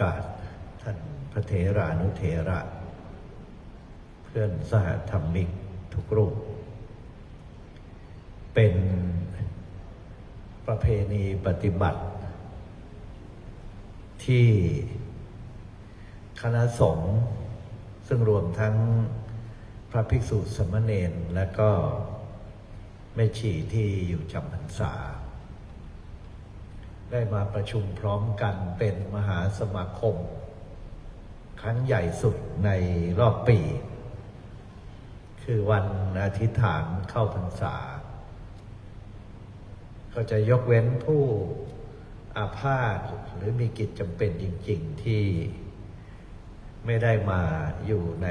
กาส ท่านพระเถรานุเถระ เพื่อนสหธรรมิกทุกรูป เป็นประเพณีปฏิบัติ ที่คณะสงฆ์ซึ่งรวมทั้งพระภิกษุสมณเณรและก็แม่ชีที่อยู่จำพรรษา ได้มาประชุมพร้อมกันเป็นมหาสมาคม ครั้งใหญ่สุดในรอบปี คือวันอธิษฐานเข้าพรรษา ก็จะยกเว้นผู้อาพาธหรือมีกิจจำเป็นจริง ๆ ที่ไม่ได้มาอยู่ใน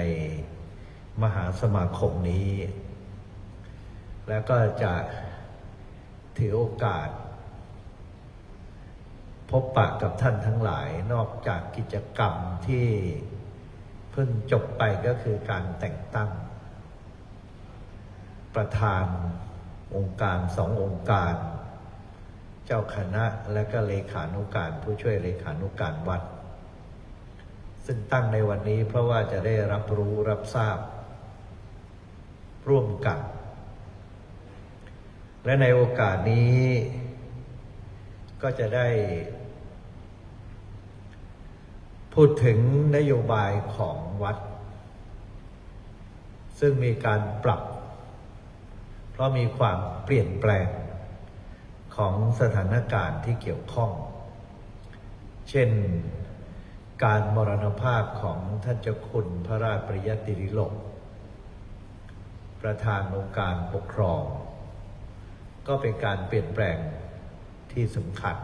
มหาสมาคมนี้ แล้วก็จะถือโอกาส พบปะกับท่านทั้งหลายนอกจากกิจกรรมที่เพิ่งจบไปก็คือการแต่งตั้ง ประธานองค์การสององค์การ เจ้าคณะและก็เลขานุการผู้ช่วยเลขานุการวัด ซึ่งตั้งในวันนี้เพราะว่าจะได้รับรู้รับทราบ ร่วมกัน และในโอกาสนี้ก็จะได้ พูดถึงนโยบายของวัด ซึ่งมีการปรับ เพราะมีความเปลี่ยนแปลงของสถานการณ์ที่เกี่ยวข้อง เช่นการมรณภาพของท่านเจ้าคุณพระราชปริยติริโลก ประธานองค์การปกครอง ก็เป็นการเปลี่ยนแปลงที่สำคัญ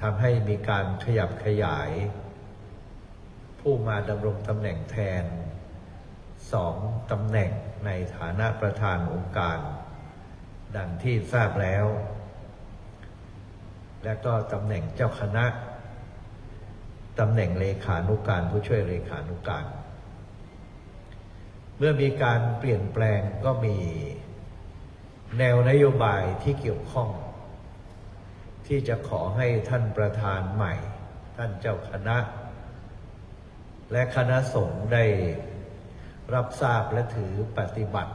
ทำให้มีการขยับขยาย ผู้มาดำรงตำแหน่งแทนสองตำแหน่งในฐานะประธานองค์การ ดังที่ทราบแล้ว และก็ตำแหน่งเจ้าคณะตำแหน่งเลขานุการผู้ช่วยเลขานุการ เมื่อมีการเปลี่ยนแปลงก็มีแนวนโยบายที่เกี่ยวข้อง ที่จะขอให้ท่านประธานใหม่ ท่านเจ้าคณะ และคณะสงฆ์ได้รับทราบและถือปฏิบัติ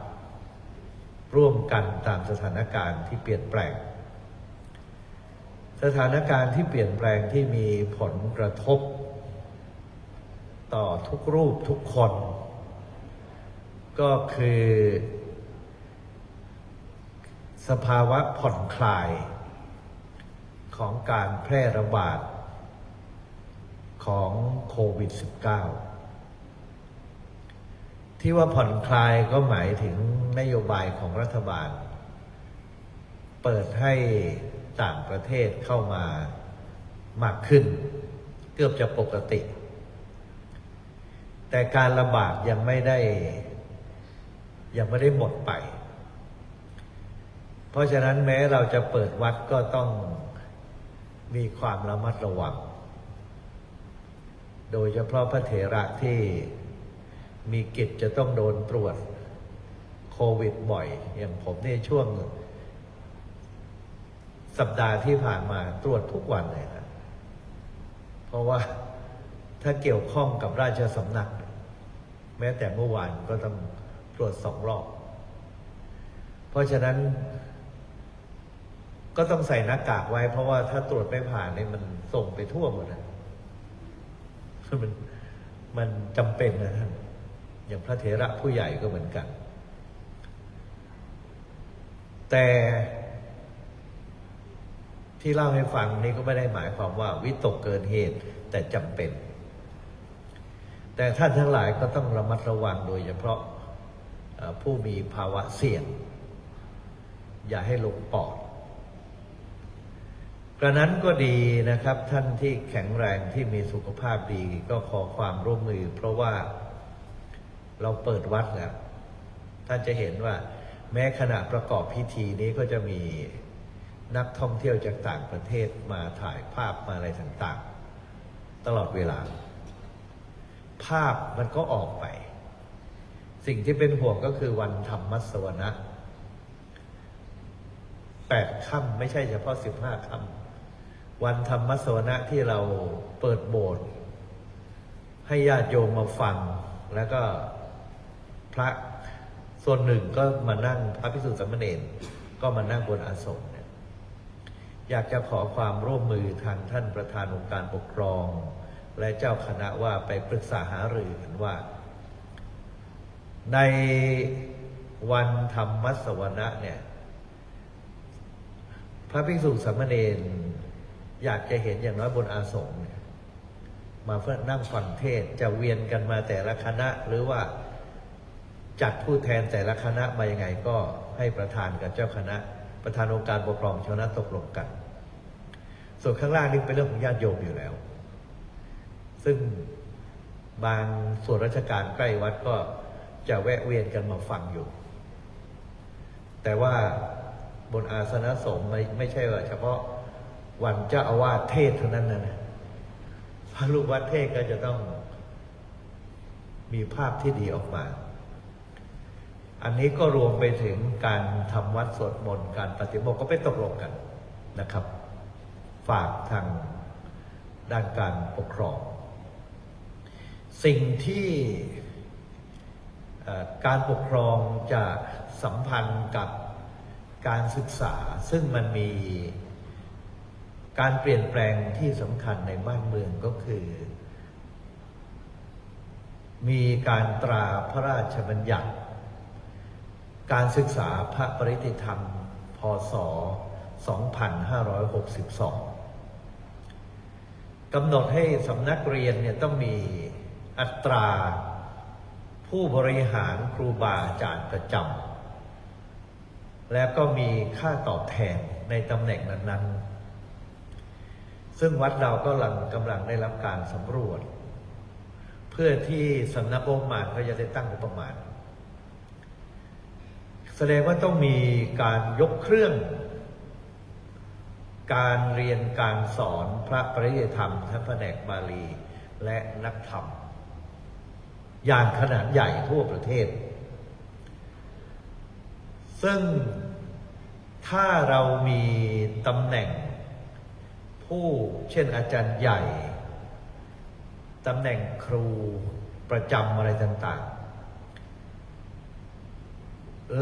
ร่วมกันตามสถานการณ์ที่เปลี่ยนแปลง สถานการณ์ที่เปลี่ยนแปลงที่มีผลกระทบ ต่อทุกรูปทุกคน ก็คือ สภาวะผ่อนคลาย ของการแพร่ระบาดของโควิด -19 ที่ว่าผ่อนคลายก็หมายถึงนโยบายของรัฐบาล เปิดให้ต่างประเทศเข้ามามากขึ้น เกือบจะปกติ แต่การระบาดยังไม่ได้ ยังไม่ได้หมดไป เพราะฉะนั้นแม้เราจะเปิดวัดก็ต้อง มีความระมัดระวัง โดยเฉพาะพระเถระที่มีกิจจะต้องโดนตรวจโควิดบ่อย อย่างผมในช่วง สัปดาห์ที่ผ่านมาตรวจทุกวันเลยนะ เพราะว่าถ้าเกี่ยวข้องกับราชสำนัก แม้แต่เมื่อวานก็ต้องตรวจสองรอบ เพราะฉะนั้น ก็ต้องใส่หน้ากากไว้ เพราะว่าถ้าตรวจไม่ผ่านเนี่ยมันส่งไปทั่วหมดนะมันมันจำเป็นนะท่านอย่างพระเถระผู้ใหญ่ก็เหมือนกัน แต่ที่เล่าให้ฟังนี่ก็ไม่ได้หมายความว่า วิตกเกินเหตุ แต่จำเป็น แต่ท่านทั้งหลายก็ต้องระมัดระวังโดยเฉพาะผู้มีภาวะเสี่ยง อย่าให้ลงปอด กระนั้นก็ดีนะครับท่านที่แข็งแรงที่มีสุขภาพดีก็ขอความร่วมมือ เพราะว่าเราเปิดวัดแล้วท่านจะเห็นว่า แม้ขณะประกอบพิธีนี้ก็จะมีนักท่องเที่ยวจากต่างประเทศมาถ่ายภาพมาอะไรต่างๆ ตลอดเวลา ภาพมันก็ออกไป สิ่งที่เป็นห่วงก็คือวันธรรมมัสวนะแปดค่ำไม่ใช่เฉพาะสิบห้าค่ำ วันธรรมสวนะที่เราเปิดโบสถ์ให้ญาติโยมมาฟัง แล้วก็พระส่วนหนึ่งก็มานั่งพระพิสุทธิสามเณรก็มานั่งบนอาสมเนี่ยอยากจะขอความร่วมมือทางท่านประธานองค์การปกครอง และเจ้าคณะว่าไปปรึกษาหารือกันว่า ในวันธรรมสวนะเนี่ย พระภิกษุสามเณร อยากจะเห็นอย่างน้อยบนอาสมเนี่ยมาเพื่อนั่งฟังเทศจะเวียนกันมาแต่ละคณะ หรือว่าจัดผู้แทนแต่ละคณะมายังไงก็ให้ประธานกับเจ้าคณะ ประธานองค์การปกครองชาวนะตกลงกัน ส่วนข้างล่างนี่เป็นเรื่องของญาติโยมอยู่แล้ว ซึ่งบางส่วนราชการใกล้วัดก็จะแวะเวียนกันมาฟังอยู่ แต่ว่าบนอาสนะสงฆ์ไม่ไม่ใช่ว่าเฉพาะ วันเจ้าอาวาสเทศเท่านั้นนะพระลูกวัดเทศก็จะต้องมีภาพที่ดีออกมา อันนี้ก็รวมไปถึงการทำวัดสวดมนต์การปฏิบัติก็ไปตกลงกันนะครับ ฝากทางด้านการปกครอง สิ่งที่การปกครองจะสัมพันธ์กับการศึกษาซึ่งมันมี การเปลี่ยนแปลงที่สำคัญในบ้านเมืองก็คือ มีการตราพระราชบัญญัติ การศึกษาพระปริติธรรม พศ 2562 กำหนดให้สำนักเรียนเนี่ยต้องมีอัตราผู้บริหารครูบาอาจารย์ประจำและก็มีค่าตอบแทนในตำแหน่งนั้นๆ ซึ่งวัดเราก็กำลังกำลังได้รับการสำรวจ เพื่อที่สำนักงบประมาณเขาจะได้ตั้งงบประมาณ แสดงว่าต้องมีการยกเครื่อง การเรียนการสอนพระปริยธรรมทั้งแผนกบาลีและนักธรรม อย่างขนาดใหญ่ทั่วประเทศ ซึ่งถ้าเรามีตำแหน่ง ผู้เช่นอาจารย์ใหญ่ตำแหน่งครูประจำอะไรต่างๆ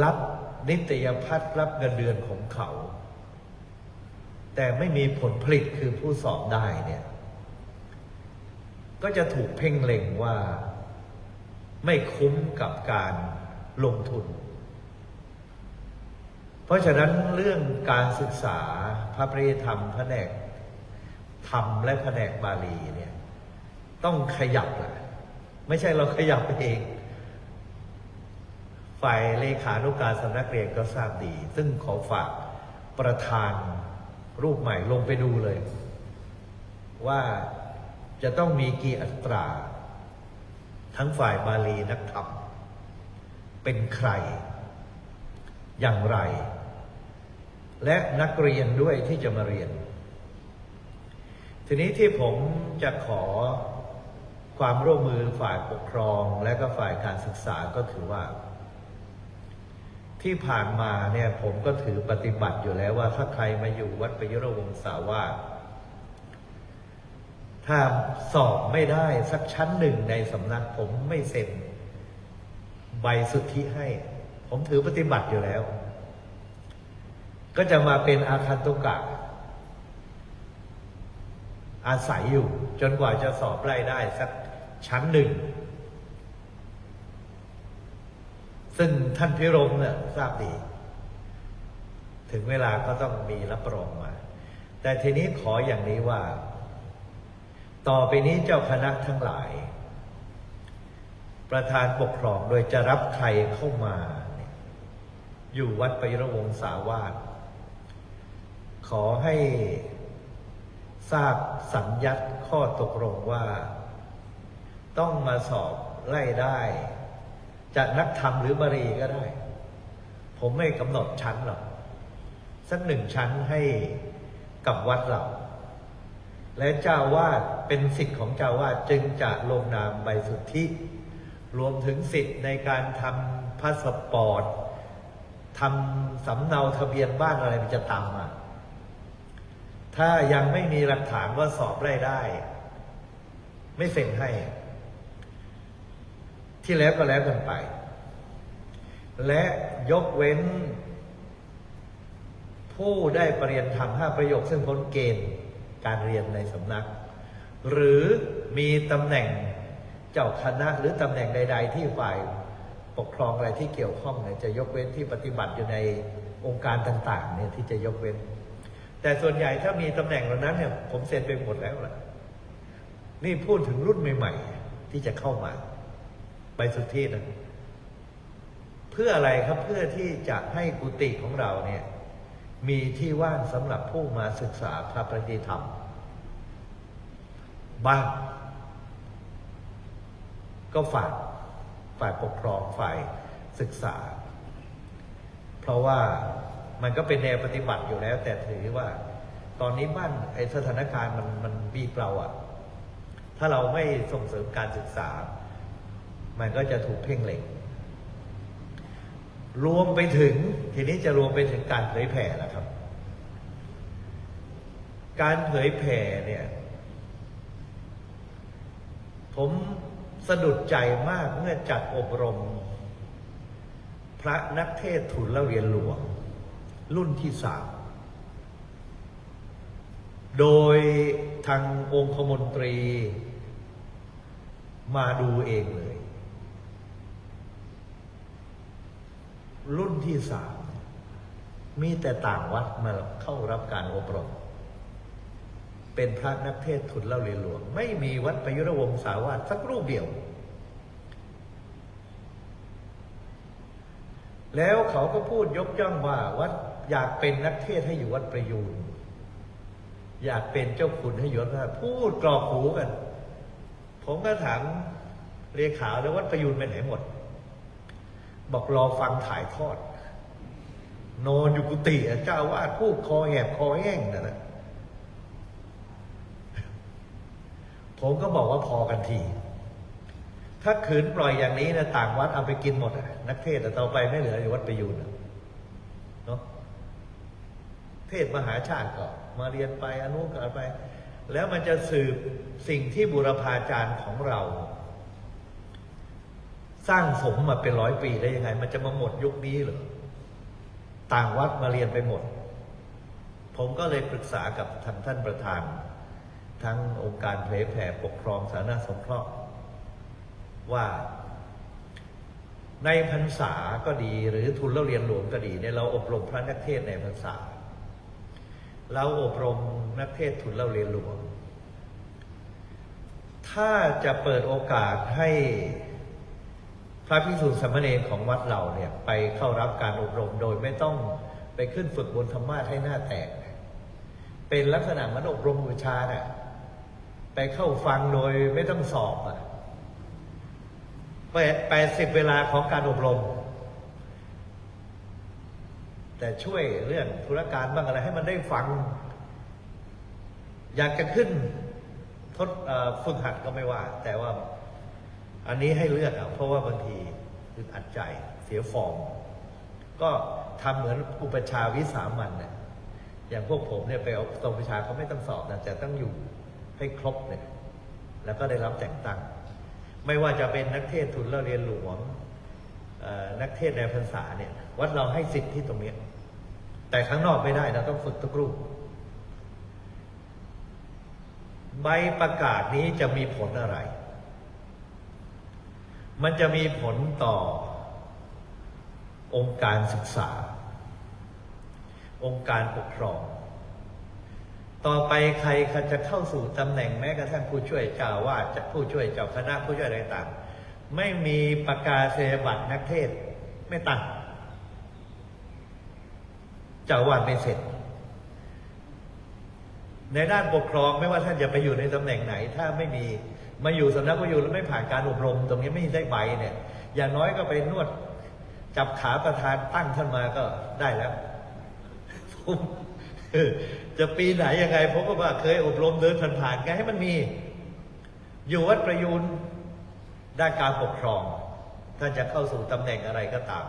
รับนิตยพัฒน์รับเงินเดือนของเขา แต่ไม่มีผลผลิตคือผู้สอบได้เนี่ย ก็จะถูกเพ่งเล็งว่าไม่คุ้มกับการลงทุน เพราะฉะนั้นเรื่องการศึกษาพระปริยธรรมแผนก ธรรมและแผนกบาลีเนี่ยต้องขยับแหละไม่ใช่เราขยับเอง ฝ่ายเลขานุการสำนักเรียนก็ทราบดี ซึ่งขอฝากประธานรูปใหม่ลงไปดูเลย ว่าจะต้องมีกี่อัตรา ทั้งฝ่ายบาลีนักธรรม เป็นใคร อย่างไร และนักเรียนด้วยที่จะมาเรียน ทีนี้ที่ผมจะขอความร่วมมือฝ่ายปกครองและก็ฝ่ายการศึกษาก็คือว่า ที่ผ่านมาเนี่ยผมก็ถือปฏิบัติอยู่แล้วว่าถ้าใครมาอยู่วัดประยุรวงศาวาสถ้าสอบไม่ได้สักชั้นหนึ่งในสำนักผมไม่เซ็นใบสุทธิให้ ผมถือปฏิบัติอยู่แล้ว ก็จะมาเป็นอาคันตุกะ อาศัยอยู่ จนกว่าจะสอบไล่ได้สักชั้นหนึ่ง ซึ่งท่านพิรมเนี่ยทราบดี ถึงเวลาก็ต้องมีรับรองมา แต่ทีนี้ขออย่างนี้ว่า ต่อไปนี้เจ้าคณะทั้งหลาย ประธานปกครองโดยจะรับใครเข้ามา อยู่วัดประยุรวงศาวาสขอให้ ทราบสัญญัติข้อตกลงว่า ต้องมาสอบไล่ได้ จะนักธรรมหรือบารีก็ได้ ผมไม่กำหนดชั้นหรอกสักหนึ่งชั้นให้กับวัดเราและเจ้าวาดเป็นสิทธิ์ของเจ้าวาดจึงจะลงนามใบสุทธิ รวมถึงสิทธิ์ในการทำพาสปอร์ตททำสำเนาทะเบียนบ้านอะไรมันจะตามมา ถ้ายังไม่มีหลักฐานว่าสอบได้ได้ ไม่เซ็นให้ ที่แล้วก็แล้วกันไป และยกเว้น ผู้ได้ปรริญญาธรรมห้าประโยค ซึ่งพ้นเกณฑ์การเรียนในสำนัก หรือมีตำแหน่งเจ้าคณะหรือตำแหน่งใด ๆ ที่ฝ่ายปกครองอะไรที่เกี่ยวข้องเนี่ยจะยกเว้นที่ปฏิบัติอยู่ในองค์การต่าง ๆ เนี่ยที่จะยกเว้น แต่ส่วนใหญ่ถ้ามีตำแหน่งเหล่านั้นเนี่ย ผมเซ็นไปหมดแล้วล่ะ นี่พูดถึงรุ่นใหม่ ๆ ที่จะเข้ามาไปสุทธินะเพื่ออะไรครับเพื่อที่จะให้กุฏิของเราเนี่ย มีที่ว่างสำหรับผู้มาศึกษาพระปฏิธรรม บ้างก็ฝากฝ่ายปกครองฝ่ายศึกษา เพราะว่า มันก็เป็นแนวปฏิบัติอยู่แล้ว แต่ถือว่า ตอนนี้บ้านไอสถานการณ์มันมันบีบเราอะถ้าเราไม่ส่งเสริมการศึกษา มันก็จะถูกเพ่งเล็งรวมไปถึง ทีนี้จะรวมไปถึงการเผยแผ่แล้วครับ การเผยแผ่เนี่ย ผมสะดุดใจมากเมื่อจัดอบรม พระนักเทศทุนละเรียนหลวง รุ่นที่สามโดยทางองคมนตรีมาดูเองเลย รุ่นที่สามมีแต่ต่างวัดมาเข้ารับการอบรม เป็นพระนักเทศทุนเล่าเรียนหลวง ไม่มีวัดประยุรวงศาวาสสักรูปเดียว แล้วเขาก็พูดยกย่องว่าวัด อยากเป็นนักเทศให้อยู่วัดประยูนอยากเป็นเจ้าคุณให้อยู่วัดพระพูดกรอกหูกัน ผมก็ถามเรียขาแล้ววัดประยูนไปไหนหมด บอกรอฟังถ่ายทอด นอนอยู่กุฏิเจ้าวาดพูดคอแหบคอแห้งนั่นแหละผมก็บอกว่าพอกันที ถ้าขืนปล่อยอย่างนี้นะต่างวัดเอาไปกินหมดนักเทศน์อะต่อไปไม่เหลืออยู่วัดประยูนอะเนาะ เทศมหาชาติก็มาเรียนไปอนุกันไป แล้วมันจะสืบสิ่งที่บุรพาจารย์ของเรา สร้างสมมาเป็นร้อยปีได้ยังไง มันจะมาหมดยุคนี้เหรอต่างวัดมาเรียนไปหมด ผมก็เลยปรึกษากับท่านท่านประธาน ทั้งองค์การเผยแผ่ปกครองสาธารณสงเคราะห์ว่าในพรรษาก็ดีหรือทุนเล่าเรียนหลวงก็ดีเนี่ยเราอบรมพระนักเทศในพรรษา เราอบรมนักเทศทุนเล่าเรียนหลวง ถ้าจะเปิดโอกาสให้พระพิสุทธิสมเณรของวัดเราเนี่ย ไปเข้ารับการอบรมโดยไม่ต้องไปขึ้นฝึกบนธรรมาสให้หน้าแตก เป็นลักษณะมันอบรมบูชาน่ะไปเข้าฟังโดยไม่ต้องสอบอะแปดสิบเวลาของการอบรม แต่ช่วยเรื่องธุรการบ้างอะไรให้มันได้ฟัง อยากจะขึ้นทดฝึกหัดก็ไม่ว่า แต่ว่าอันนี้ให้เลือกอะเพราะว่าบางทีอึดอัดใจเสียฟอร์ม ก็ทำเหมือนอุปชาวิสามันเนี่ยอย่างพวกผมเนี่ยไปเอาตรงประชาเขาไม่ต้องสอบนะแต่ต้องอยู่ให้ครบเนี่ยแล้วก็ได้รับแต่งตั้ง ไม่ว่าจะเป็นนักเทศทุนเล่าเรียนหลวงนักเทศในพรรษาเนี่ย วัดเราให้สิทธิ์ที่ตรงเนี้ย แต่ข้างนอกไม่ได้เราต้องฝึกทุกรูป ใบประกาศนี้จะมีผลอะไร มันจะมีผลต่อ องค์การศึกษา องค์การปกครอง ต่อไปใครจะเข้าสู่ตำแหน่งแม้กระทั่งผู้ช่วยเจ้าวาดจะผู้ช่วยเจ้าคณะผู้ช่วยอะไรต่าง ไม่มีประกาศเสบัตรนักเทศไม่ตั้ง เจ้าวาดไม่เสร็จ ในด้านปกครองไม่ว่าท่านจะไปอยู่ในตำแหน่งไหน ถ้าไม่มีมาอยู่สำนักวิทยุแล้วไม่ผ่านการอบรม ตรงนี้ไม่ได้ใบเนี่ย อย่างน้อยก็ไปนวดจับขาประธานตั้งท่านมาก็ได้แล้วผมจะปีไหนยังไงผมก็ว่าเคยอบรมเดินผ่านๆไงให้มันมี อยู่วัดประยูนด้านการปกครองท่านจะเข้าสู่ตำแหน่งอะไรก็ตาม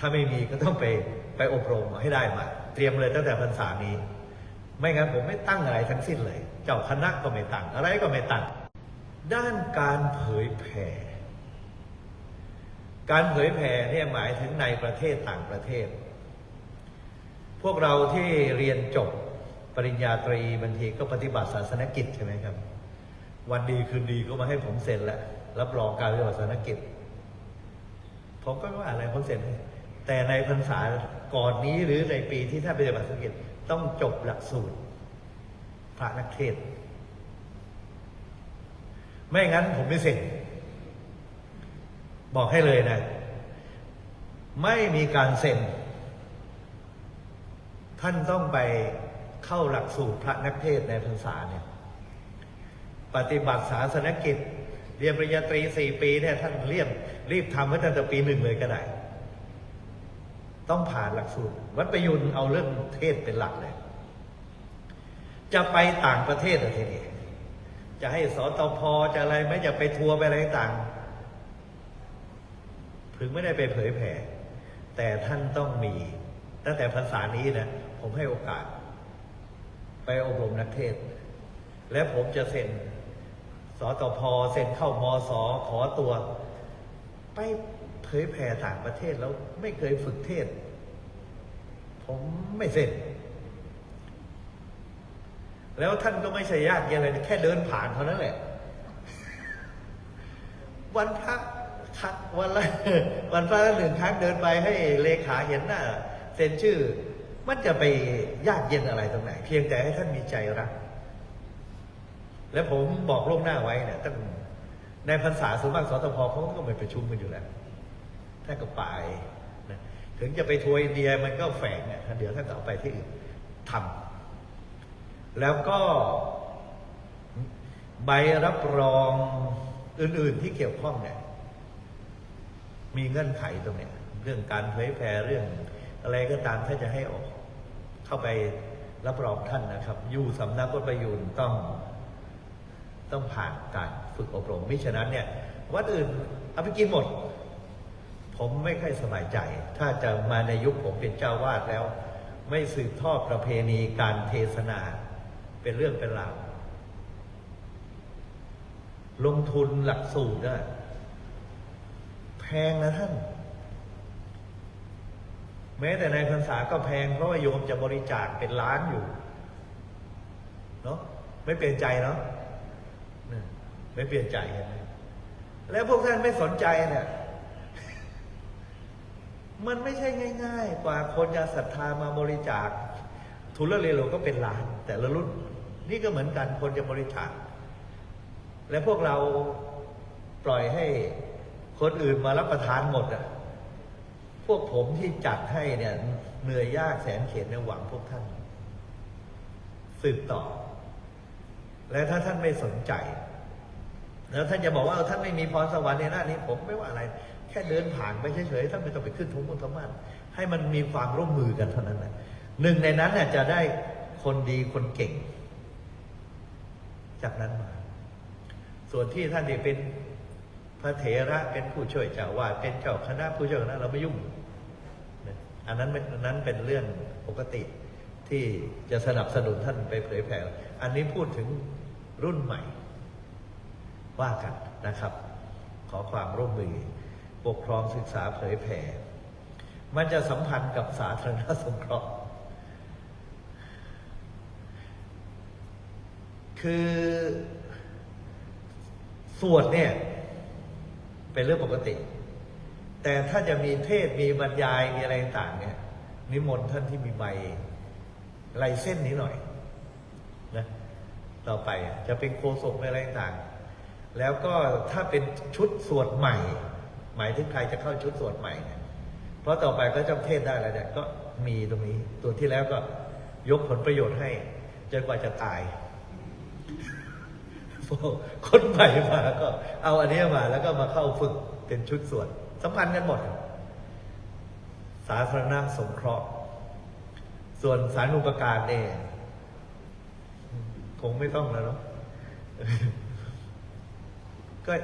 ถ้าไม่มีก็ต้องไปไปอบรมให้ได้มา เตรียมเลยตั้งแต่พรรษานี้ ไม่งั้นผมไม่ตั้งอะไรทั้งสิ้นเลย เจ้าคณะก็ไม่ตั้งอะไรก็ไม่ตั้ง ด้านการเผยแผ่การเผยแผ่เนี่ยหมายถึงในประเทศต่างประเทศ พวกเราที่เรียนจบปริญญาตรีบางทีก็ปฏิบัติศาสนกิจใช่ไหมครับ วันดีคืนดีก็มาให้ผมเซ็นแหล้วรับรองการปฏิบัติศาสนกิจ ผมก็ว่าอะไรผมเซ็นให้ แต่ในพรรษาก่อนนี้หรือในปีที่ท่านปฏิบัติศาสนกิจต้องจบหลักสูตรพระนักเทศ ไม่งั้นผมไม่เซ็นบอกให้เลยนะ ไม่มีการเซ็น ท่านต้องไปเข้าหลักสูตรพระนักเทศในพรรษาเนี่ย ปฏิบัติศาสนกิจ เรียนปริญญาตรีสี่ปีเนี่ยท่านเรียบรีบทำไว้ตั้งแต่ปีหนึ่งเลยก็ได้ ต้องผ่านหลักสูตร วัดประยุนเอาเรื่องเทศเป็นหลักเลย จะไปต่างประเทศอะทีนี้จะให้สตพจะอะไรไม่จะไปทัวร์ไปอะไรต่างถึงไม่ได้ไปเผยแผ่ แต่ท่านต้องมี ตั้งแต่ภาษานี้นะ ผมให้โอกาส ไปอบรมนักเทศ และผมจะเซ็นสตพเซ็นเข้ามอสขอตัว ไป เผยแผ่ต่างประเทศแล้วไม่เคยฝึกเทศ ผมไม่เซ็นแล้วท่านก็ไม่ใช่ยากเย็นอะไรแค่เดินผ่านเท่านั้นแหละ วันพระคัดวันละวันพระละหนึ่งครั้งเดินไปให้เลขาเห็นหน้าเซ็นชื่อ มันจะไปยากเย็นอะไรตรงไหน เพียงแต่ให้ท่านมีใจรัก และผมบอกล่วงหน้าไว้เนี่ยตั้งในพรรษาสวนมากสตพเขาก็ไปประชุมกันอยู่แล้ว ท่านก็ไปนะถึงจะไปทัวร์อินเดียมันก็แฝงเนี่ยเดี๋ยวท่านก็เอาไปที่อื่นทำแล้วก็ใบรับรองอื่น ๆที่เกี่ยวข้องเนี่ย มีเงื่อนไขตรงเนี้ยเรื่องการเผยแพร่เรื่อง อะไรก็ตามถ้าจะให้ออก เข้าไปรับรองท่านนะครับ อยู่สำนักวัดประยูนต้องต้องผ่านการฝึกอบรม มิฉะนั้นเนี่ย วัดอื่นเอาไปกินหมด ผมไม่ค่อยสบายใจ ถ้าจะมาในยุคผมเป็นเจ้าวาดแล้ว ไม่สืบทอดประเพณีการเทศนา เป็นเรื่องเป็นราวลงทุนหลักสูตรนะแพงนะท่าน แม้แต่ในพรรษาก็แพง เพราะว่าโยมจะบริจาคเป็นล้านอยู่ เนาะไม่เปลี่ยนใจเนาะไม่เปลี่ยนใจเห็นไหมแล้วพวกท่านไม่สนใจเนี่ย มันไม่ใช่ง่าย ๆ กว่าคนจะศรัทธามาบริจาค ทุนละเลโลก็เป็นล้าน แต่ละรุ่นนี่ก็เหมือนกันคนจะบริจาค และพวกเราปล่อยให้คนอื่นมารับประทานหมดอะพวกผมที่จัดให้เนี่ยเหนื่อยยากแสนเข็ญในหวังพวกท่าน สืบต่อ และถ้าท่านไม่สนใจ แล้วท่านจะบอกว่าท่านไม่มีพรสวรรค์ในหน้านี้ ผมไม่ว่าอะไร แค่เดินผ่านไปเฉยๆท่านไม่ต้องไปขึ้นทุงมุธมาศให้มันมีความร่วมมือกันเท่านั้นแหละหนึ่งในนั้นน่ะจะได้คนดีคนเก่ง จากนั้นมา ส่วนที่ท่านที่เป็นพระเถระเป็นผู้ช่วยเจ้าวาดเป็นเจ้าคณะผู้ช่วยคณะเราไม่ยุ่งอันนั้นเป็นอันนั้นเป็นเรื่องปกติที่จะสนับสนุนท่านไปเผยแผ่อันนี้พูดถึงรุ่นใหม่ ว่ากันนะครับ ขอความร่วมมือ ปกครองศึกษาเผยแผ่มันจะสัมพันธ์กับสาธารณสงเคราะห์ คือสวดเนี่ย เป็นเรื่องปกติ แต่ถ้าจะมีเทศมีบรรยายมีอะไรต่างเนี่ย นิมนต์ท่านที่มีใบลายเส้นนี้หน่อยนะต่อไปจะเป็นโคศกอะไรต่าง แล้วก็ถ้าเป็นชุดสวดใหม่ หมายถึงใครจะเข้าชุดสวดใหม่เนี่ยเพราะต่อไปก็จะเทศได้แล้วเนี่ยก็มีตรงนี้ ตัวที่แล้วก็ยกผลประโยชน์ให้จนกว่าจะตายคนใหม่มาก็ เอาอันนี้มาแล้วก็มาเข้าฝึกเป็นชุดสวดสัมพันธ์กันหมด สาธารณสงเคราะห์ ส่วนสารุปการเนี่ยคงไม่ต้องแล้วเนาะก็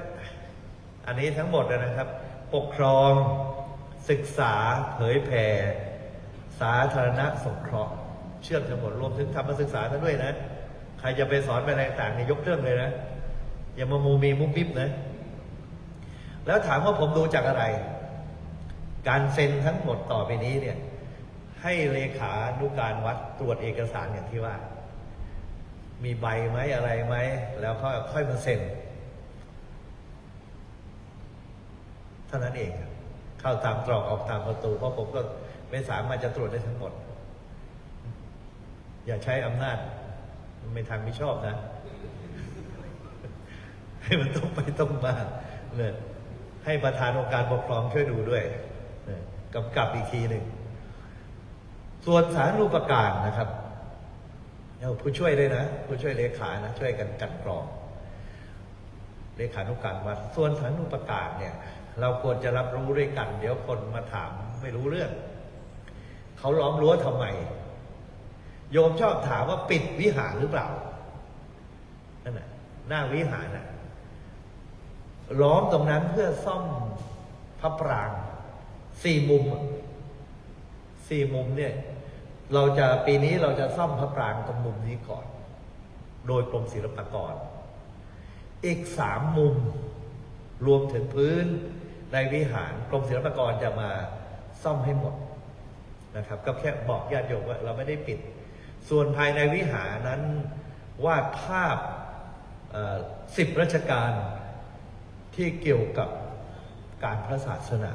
อันนี้ทั้งหมดนะครับ ปกครองศึกษาเผยแผ่สาธารณสงเคราะห์ เชื่อมทั้งหมดรวมถึงธรรมศึกษาท่านด้วยนะ ใครจะไปสอนไปอะไรต่างๆเนี่ยยกเรื่องเลยนะ อย่ามามูมีมุกมิบนะ แล้วถามว่าผมดูจากอะไร การเซ็นทั้งหมดต่อไปนี้เนี่ย ให้เลขานุการวัดตรวจเอกสารอย่างที่ว่า มีใบไหมอะไรไหม แล้วก็ค่อยมาเซ็น เท่านั้นเองครับเข้าตามตรอกออกตามประตู เพราะผมก็ไม่สามารถจะตรวจได้ทั้งหมด อย่าใช้อำนาจไม่ทางไม่ชอบนะ ให้มันต้องไปต้องมาเลยให้ประธานองค์การปกครองช่วยดูด้วยกำกับอีกทีหนึ่งส่วนสาธารณูปการนะครับเอาผู้ช่วยด้วยนะ ผู้ช่วยเลขานะ ช่วยกันกันกรอง เลขานุการวัดส่วนสาธารณูปการเนี่ย เราควรจะรับรู้ด้วยกัน เดี๋ยวคนมาถามไม่รู้เรื่อง เขาล้อมรั้วทำไม โยมชอบถามว่าปิดวิหารหรือเปล่านั่นแหละหน้าวิหารน่ะล้อมตรงนั้นเพื่อซ่อมพระปรางสี่มุมสี่มุมเนี่ย เราจะปีนี้เราจะซ่อมพระปรางตรงมุมนี้ก่อน โดยกรมศิลปากร อีกสามมุม รวมถึงพื้น ในวิหารกรมศิลปากรจะมาซ่อมให้หมดนะครับ ก็แค่บอกญาติโยมว่าเราไม่ได้ปิด ส่วนภายในวิหารนั้นวาดภาพสิบราชการที่เกี่ยวกับการพระศาสนา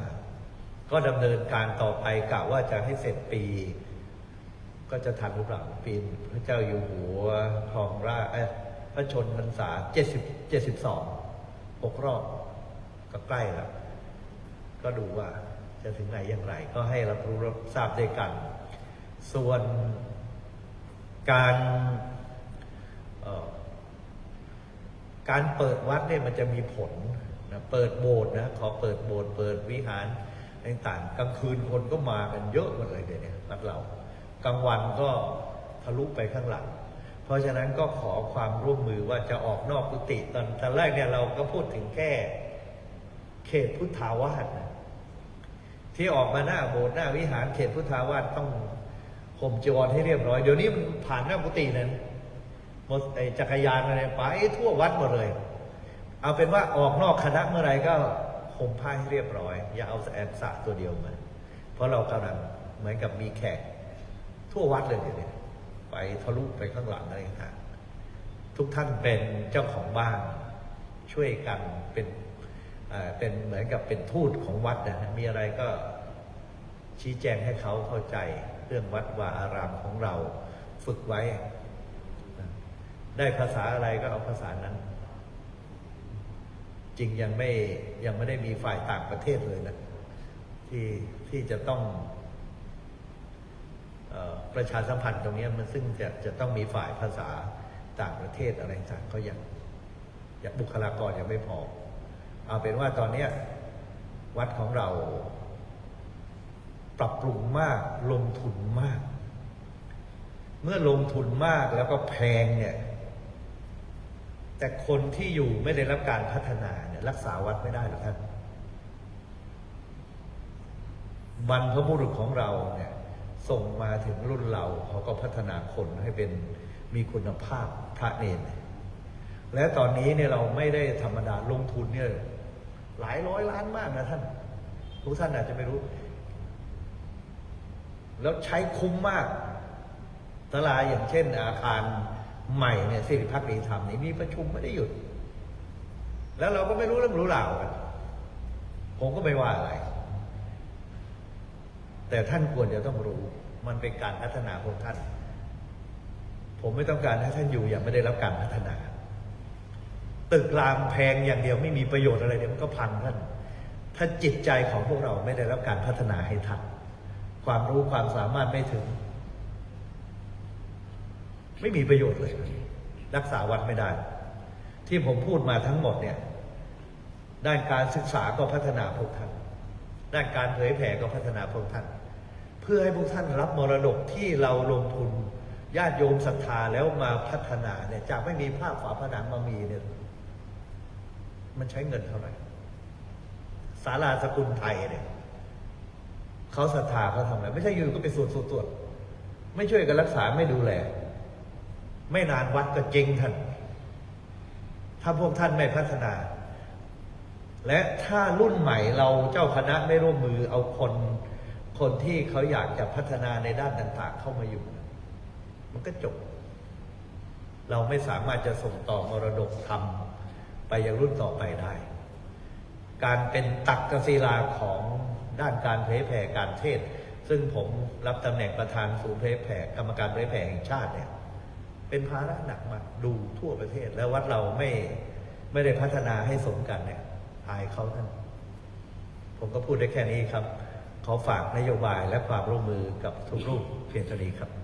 ก็ดำเนินการต่อไปกะว่าจะให้เสร็จปี ก็จะทันหรือเปล่าปีพระเจ้าอยู่หัวทองราชพระชนพรรษาเจ็ดสิบเจ็ดสิบสองหกรอบก็ใกล้แล้ว ก็ดูว่าจะถึงไหนอย่างไร ก็ให้รับรู้รับทราบด้วยกัน ส่วนการการเปิดวัดเนี่ยมันจะมีผลนะเปิดโบสถ์นะขอเปิดโบสถ์เปิดวิหารต่างๆกลางคืนคนก็มากันเยอะหมดเลยเดี๋ยวนี้วัดเรากลางวันก็ทะลุไปข้างหลัง เพราะฉะนั้นก็ขอความร่วมมือว่าจะออกนอกกุฏิตอนตอนแรกเนี่ยเราก็พูดถึงแค่เขตพุทธาวาสนะ ที่ออกมาหน้าโบสถ์หน้าวิหารเขตพุทธาวาสต้องห่มจีวรให้เรียบร้อย เดี๋ยวนี้มันผ่านหน้ากุฏินั้นหมดไอ้จักรยานอะไรไปทั่ววัดหมดเลย เอาเป็นว่าออกนอกคณะเมื่อไรก็ห่มผ้าให้เรียบร้อย อย่าเอาแอบสะตัวเดียวมา เพราะเรากำลังเหมือนกับมีแขก ทั่ววัดเลยเดี๋ยวนี้ไปทะลุไปข้างหลังอะไรต่างทุกท่านเป็นเจ้าของบ้านช่วยกันเป็น เป็นเหมือนกับเป็นทูตของวัดนะมีอะไรก็ชี้แจงให้เขาเข้าใจเรื่องวัดวาอารามของเราฝึกไว้ ได้ภาษาอะไรก็เอาภาษานั้น จริงยังไม่ยังไม่ได้มีฝ่ายต่างประเทศเลยนะ ที่ที่จะต้องออประชาสัมพันธ์ตรงนี้มันซึ่งจะจะต้องมีฝ่ายภาษาต่างประเทศอะไรต่างก็ยังยังบุคลากรยังไม่พอ เอาเป็นว่าตอนนี้วัดของเรา ปรับปรุงมากลงทุนมาก เมื่อลงทุนมากแล้วก็แพงเนี่ย แต่คนที่อยู่ไม่ได้รับการพัฒนาเนี่ยรักษาวัดไม่ได้หรอกท่านบรรพบุรุษของเราเนี่ย ส่งมาถึงรุ่นเราเขาก็พัฒนาคนให้เป็นมีคุณภาพพระเนรและตอนนี้เนี่ยเราไม่ได้ธรรมดาลงทุนเนี่ย หลายร้อยล้านมากนะท่านทุกท่านอาจจะไม่รู้ แล้วใช้คุ้มมากตลาอย่างเช่น อาคารใหม่เนี่ยสิริพักดีธรรมนี่มีประชุมไม่ได้หยุด แล้วเราก็ไม่รู้เรื่องรู้ราวกัน ผมก็ไม่ว่าอะไร แต่ท่านควรจะต้องรู้ มันเป็นการพัฒนาของท่าน ผมไม่ต้องการให้ท่านอยู่อย่างไม่ได้รับการพัฒนา ตึกรามแพงอย่างเดียวไม่มีประโยชน์อะไรเดี๋ยวมันก็พังท่านถ้าจิตใจของพวกเราไม่ได้รับการพัฒนาให้ทันความรู้ความสามารถไม่ถึง ไม่มีประโยชน์เลย รักษาวัดไม่ได้ ที่ผมพูดมาทั้งหมดเนี่ย ด้านการศึกษาก็พัฒนาพวกท่านด้านการเผยแผ่ก็พัฒนาพวกท่าน เพื่อให้พวกท่านรับมรดกที่เราลงทุนญาติโยมศรัทธาแล้วมาพัฒนาเนี่ยจากไม่มีภาพฝาผนังมามีเนี่ย มันใช้เงินเท่าไหร่ศาลาสกุลไทยเนี่ยเขาศรัทธาเขาทำอะไร ไม่ใช่อยู่ก็ไปสวดสวดสวดไม่ช่วยกันรักษาไม่ดูแล ไม่นานวัดก็เจงท่าน ถ้าพวกท่านไม่พัฒนา และถ้ารุ่นใหม่เราเจ้าคณะไม่ร่วมมือเอาคนคนที่เขาอยากจะพัฒนาในด้านต่างๆ เข้ามาอยู่ มันก็จบ เราไม่สามารถจะส่งต่อมรดกธรรม ไปยังรุ่นต่อไปได้ การเป็นตักกศิลาของด้านการเผยแผ่การเทศ ซึ่งผมรับตำแหน่งประธานศูนย์เผยแผ่กรรมการเผยแผ่แห่งชาติเนี่ย เป็นภาระหนักมากดูทั่วประเทศ แล้ววัดเราไม่ไม่ได้พัฒนาให้สมกันเนี่ยอายเขาท่านผมก็พูดได้แค่นี้ครับ ขอฝากนโยบายและความร่วมมือกับทุกรูปเพียงเท่านี้ครับ